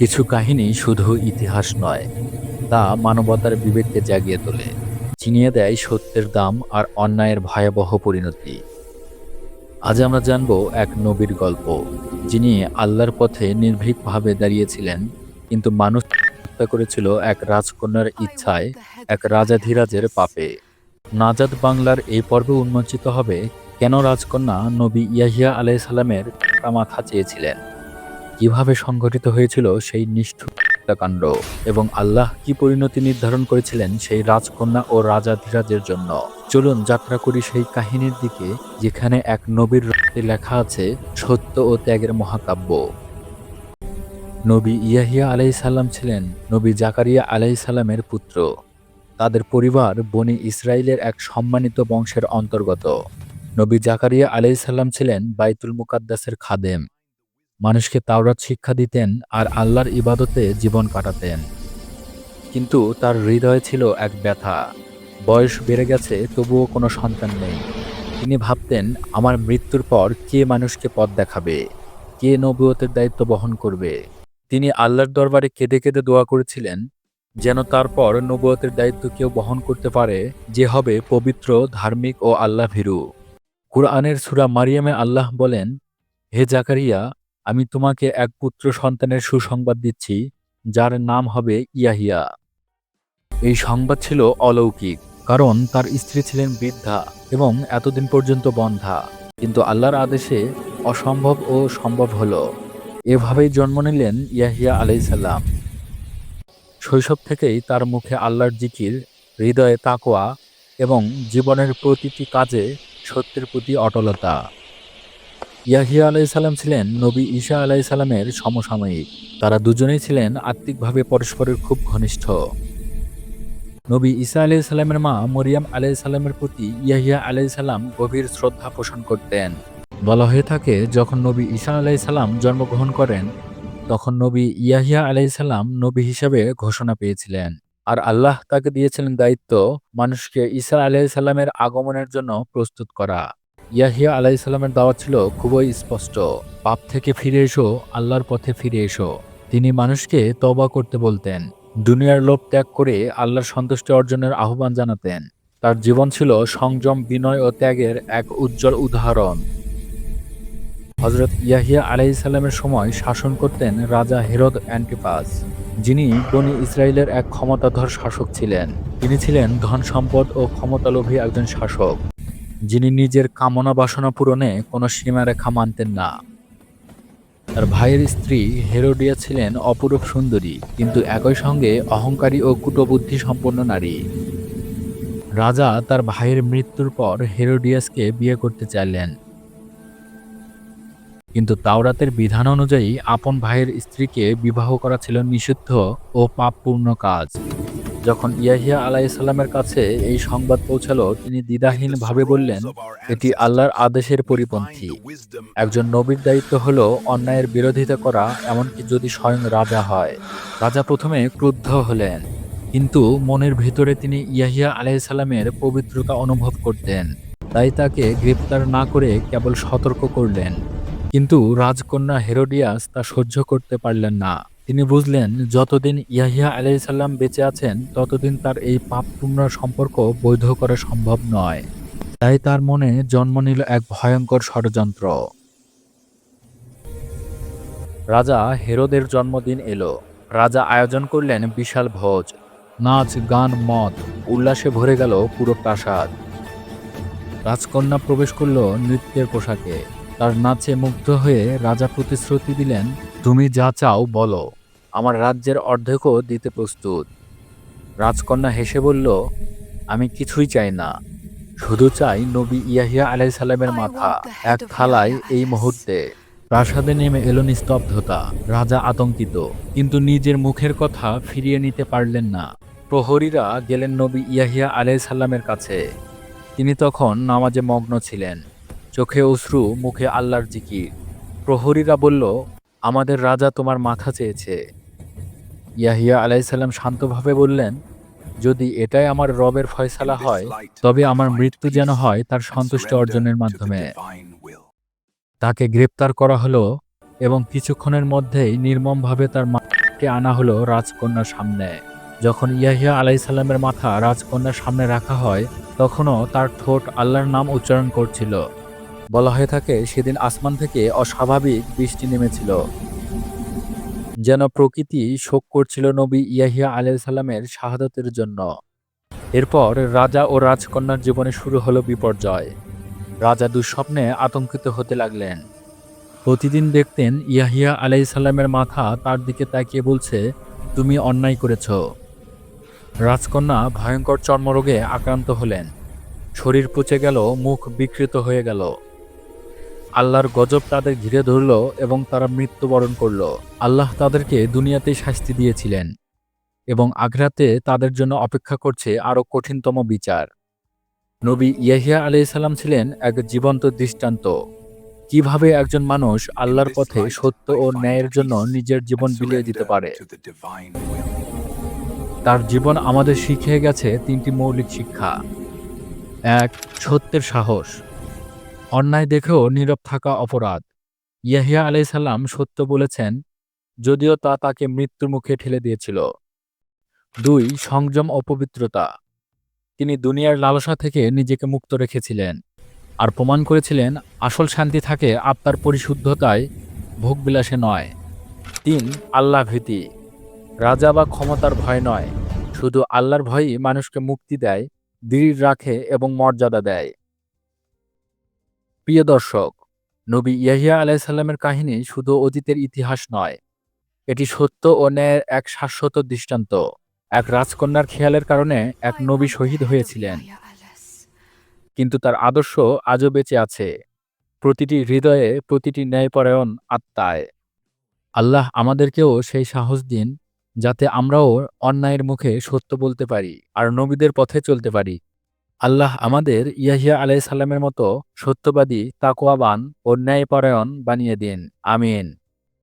কিছু কাহিনী শুধু ইতিহাস নয়, তা মানবতার বিবেককে জাগিয়ে তোলে চিনিয়ে দেয় সত্যের দাম আর অন্যায়ের ভয়াবহ পরিণতি। আজ আমরা জানব এক নবীর গল্প, যিনি আল্লাহর পথে নির্ভীকভাবে দাঁড়িয়েছিলেন, কিন্তু মানুষ হত্যা করেছিল এক রাজকন্যার ইচ্ছায় এক রাজাধিরাজের পাপে। নাজাদ বাংলার এই পর্বে উন্মোচিত হবে কেন রাজকন্যা নবী ইয়াহিয়া আলাই সালামের মাথা চেয়েছিলেন? কীভাবে সংঘটিত হয়েছিল সেই নিষ্ঠুর হত্যাকাণ্ড এবং আল্লাহ কি পরিণতি নির্ধারণ করেছিলেন সেই রাজকন্যা ও রাজাধিরাজের জন্য? চলুন যাত্রা করি সেই কাহিনীর দিকে, যেখানে এক নবীর লেখা আছে, সত্য ও ত্যাগের মহাকাব্য। নবী ইয়াহিয়া আলাই সাল্লাম ছিলেন নবী জাকারিয়া আলাই সাল্লামের পুত্র। তাদের পরিবার বনি ইসরায়েলের এক সম্মানিত বংশের অন্তর্গত। নবী জাকারিয়া আলাই সাল্লাম ছিলেন বাইতুল মুকাদ্দাসের খাদেম। মানুষকে তাওরাত শিক্ষা দিতেন আর আল্লাহর ইবাদতে জীবন কাটাতেন। কিন্তু তার হৃদয়ে ছিল এক ব্যথা। বয়স বেড়ে গেছে, তবুও কোনো সন্তান নেই। তিনি ভাবতেন, আমার মৃত্যুর পর কে মানুষকে পথ দেখাবে? কে নবুয়তের দায়িত্ব বহন করবে? তিনি আল্লাহর দরবারে কেঁদে কেঁদে দোয়া করেছিলেন, যেন তারপর নবুয়তের দায়িত্ব কেউ বহন করতে পারে, যে হবে পবিত্র, ধার্মিক ও আল্লাহ ভীরু কুরআনের সুরা মারিয়ামে আল্লাহ বলেন, হে জাকারিয়া আমি তোমাকে এক পুত্র সন্তানের সুসংবাদ দিচ্ছি, যার নাম হবে ইয়াহিয়া। এই সংবাদ ছিল অলৌকিক, কারণ তার স্ত্রী ছিলেন বৃদ্ধা এবং এতদিন পর্যন্ত বন্ধা। কিন্তু আল্লাহর আদেশে অসম্ভব ও সম্ভব হলো। এভাবেই জন্ম নিলেন ইয়াহিয়া আলাইসাল্লাম শৈশব থেকেই তার মুখে আল্লাহর জিকির, হৃদয়ে তাকোয়া এবং জীবনের প্রতিটি কাজে সত্যের প্রতি অটলতা। ইয়াহিয়া আলাইসাল্লাম ছিলেন নবী ঈশা আলাইসাল্লামের সমসাময়িক। তারা দুজনেই ছিলেন আত্মিকভাবে পরস্পরের খুব ঘনিষ্ঠ। নবী ঈসা আলাইসাল্লামের মা মরিয়াম আলাইসাল্লামের প্রতি ইয়াহিয়া আলাইসাল্লাম গভীর শ্রদ্ধা পোষণ করতেন। বলা হয়ে থাকে, যখন নবী ঈসা আলাইসাল্লাম জন্মগ্রহণ করেন, তখন নবী ইয়াহিয়া আলাইসাল্লাম নবী হিসাবে ঘোষণা পেয়েছিলেন। আর আল্লাহ তাকে দিয়েছিলেন দায়িত্ব মানুষকে ঈসা আলাইসাল্লামের আগমনের জন্য প্রস্তুত করা। ইয়াহিয়া আলাইসাল্লামের দাওয়াত ছিল, খুবই স্পষ্ট, পাপ থেকে ফিরে এসো, আল্লাহর পথে ফিরে এসো। তিনি মানুষকে তবা করতে বলতেন, দুনিয়ার লোভ ত্যাগ করে আল্লাহর সন্তুষ্টি অর্জনের আহ্বান জানাতেন। তার জীবন ছিল সংযম, বিনয় ও ত্যাগের এক উজ্জ্বল উদাহরণ। হজরত ইয়াহিয়া আলাইসাল্লামের সময় শাসন করতেন রাজা হেরদ অ্যান্টিপাস, যিনি বনি ইসরায়েলের এক ক্ষমতাধর শাসক ছিলেন। তিনি ছিলেন ধন সম্পদ ও ক্ষমতালোভী একজন শাসক। যিনি নিজের কামনা বাসনা পূরণে কোনো সীমারেখা মানতেন না। তার ভাইয়ের স্ত্রী হেরোডিয়া ছিলেন অপরূপ সুন্দরী, কিন্তু একই সঙ্গে অহংকারী ও কুটবুদ্ধি সম্পন্ন নারী। রাজা তার ভাইয়ের মৃত্যুর পর হেরোডিয়াসকে বিয়ে করতে চাইলেন। কিন্তু তাওরাতের বিধান অনুযায়ী আপন ভাইয়ের স্ত্রীকে বিবাহ করা ছিল নিষিদ্ধ ও পাপপূর্ণ কাজ। যখন ইয়াহিয়া আলাইসাল্লামের কাছে এই সংবাদ পৌঁছালো, তিনি দ্বিধাহীনভাবে বললেন, এটি আল্লাহর আদেশের পরিপন্থী। একজন নবীর দায়িত্ব হলো অন্যায়ের বিরোধিতা করা, এমনকি যদি স্বয়ং রাজা হয়। রাজা প্রথমে ক্রুদ্ধ হলেন, কিন্তু মনের ভিতরে তিনি ইয়াহিয়া আলাইসাল্লামের পবিত্রতা অনুভব করতেন। তাই তাকে গ্রেপ্তার না করে কেবল সতর্ক করলেন। কিন্তু রাজকন্যা হেরোডিয়াস তা সহ্য করতে পারলেন না। তিনি বুঝলেন, যতদিন ইয়াহিয়া আলাইসাল্লাম বেঁচে আছেন, ততদিন তার এই পাপপূর্ণ সম্পর্ক বৈধ করা সম্ভব নয়। তাই তার মনে জন্ম নিল এক ভয়ঙ্কর ষড়যন্ত্র। রাজা হেরোদের জন্মদিন এলো। রাজা আয়োজন করলেন বিশাল ভোজ। নাচ, গান, মদ, উল্লাসে ভরে গেল পুরো প্রাসাদ। রাজকন্যা প্রবেশ করল নৃত্যের পোশাকে। তার নাচে মুগ্ধ হয়ে রাজা প্রতিশ্রুতি দিলেন তুমি যা চাও বলো। আমার রাজ্যের অর্ধেকও দিতে প্রস্তুত। রাজকন্যা হেসে বলল আমি কিছুই চাই না। শুধু চাই নবী ইয়াহিয়া আলাই সালামের মাথা এক থালায় এই মুহূর্তে। প্রাসাদে নেমে এলো নিস্তব্ধতা রাজা আতঙ্কিত কিন্তু নিজের মুখের কথা ফিরিয়ে নিতে পারলেন না। প্রহরীরা গেলেন নবী ইয়াহিয়া আলাই সাল্লামের কাছে। তিনি তখন নামাজে মগ্ন ছিলেন। চোখে অশ্রু মুখে আল্লাহর জিকির। প্রহরীরা বলল আমাদের রাজা তোমার মাথা চেয়েছে। ইয়াহিয়া আলাইসাল্লাম শান্তভাবে বললেন যদি এটাই আমার রবের ফয়সালা হয় তবে আমার মৃত্যু যেন হয় তার সন্তুষ্টি অর্জনের মাধ্যমে। তাকে গ্রেপ্তার করা হলো এবং কিছুক্ষণের মধ্যেই নির্মমভাবে তার মাকে আনা হলো রাজকন্যার সামনে। যখন ইয়াহিয়া আলাইসাল্লামের মাথা রাজকন্যার সামনে রাখা হয় তখনও তার ঠোঁট আল্লাহর নাম উচ্চারণ করছিল। বলা হয়ে থাকে, সেদিন আসমান থেকে অস্বাভাবিক বৃষ্টি নেমেছিল। যেন প্রকৃতি শোক করছিল নবী ইয়াহিয়া আলাইসাল্লামের শাহাদতের জন্য। এরপর রাজা ও রাজকন্যার জীবনে শুরু হলো বিপর্যয়। রাজা দুঃস্বপ্নে আতঙ্কিত হতে লাগলেন। প্রতিদিন দেখতেন ইয়াহিয়া আলাইসাল্লামের মাথা তার দিকে তাকিয়ে বলছে, তুমি অন্যায় করেছ। রাজকন্যা ভয়ঙ্কর চর্মরোগে আক্রান্ত হলেন। শরীর পচে গেল, মুখ বিকৃত হয়ে গেল। আল্লাহর গজব তাদের ঘিরে ধরল এবং তারা মৃত্যুবরণ করল। আল্লাহ তাদেরকে দুনিয়াতেই শাস্তি দিয়েছিলেন এবং আঘরাতে তাদের জন্য অপেক্ষা করছে আরও কঠিনতম বিচার। নবী ইয়াহিয়া আলাইসাল্লাম ছিলেন এক জীবন্ত দৃষ্টান্ত। কীভাবে একজন মানুষ আল্লাহর পথে সত্য ও ন্যায়ের জন্য নিজের জীবন বিলিয়ে দিতে পারে? তার জীবন আমাদের শিখিয়ে গেছে তিনটি মৌলিক শিক্ষা। এক, সত্যের সাহস। অন্যায় দেখেও নীরব থাকা অপরাধ। ইয়াহিয়া আলাইসাল্লাম সত্য বলেছেন, যদিও তা তাকে মৃত্যুর মুখে ঠেলে দিয়েছিল। দুই, সংযম অপবিত্রতা তিনি দুনিয়ার লালসা থেকে নিজেকে মুক্ত রেখেছিলেন আর প্রমাণ করেছিলেন, আসল শান্তি থাকে আত্মার পরিশুদ্ধতায়, ভোগবিলাসে নয়। তিন, আল্লাহ ভীতি। রাজা বা ক্ষমতার ভয় নয়, শুধু আল্লাহর ভয়ই মানুষকে মুক্তি দেয়, দৃঢ় রাখে এবং মর্যাদা দেয়। প্রিয় দর্শক, নবী ইয়াহিয়া আলাইসাল্লামের কাহিনী শুধু অতীতের ইতিহাস নয়, এটি সত্য ও ন্যায়ের এক শাশ্বত দৃষ্টান্ত, এক রাজকন্যার খেয়ালের কারণে এক নবী শহীদ হয়েছিলেন। কিন্তু তার আদর্শ আজও বেঁচে আছে, প্রতিটি হৃদয়ে প্রতিটি ন্যায়পরায়ণ আত্মায়। আল্লাহ আমাদেরকেও সেই সাহস দিন, যাতে আমরাও অন্যায়ের মুখে সত্য বলতে পারি আর নবীদের পথে চলতে পারি। আল্লাহ আমাদের ইয়াহিয়া আলাইসাল্লামের মতো সত্যবাদী তাকোয়াবান ও ন্যায়পরায়ণ বানিয়ে দিন। আমিন।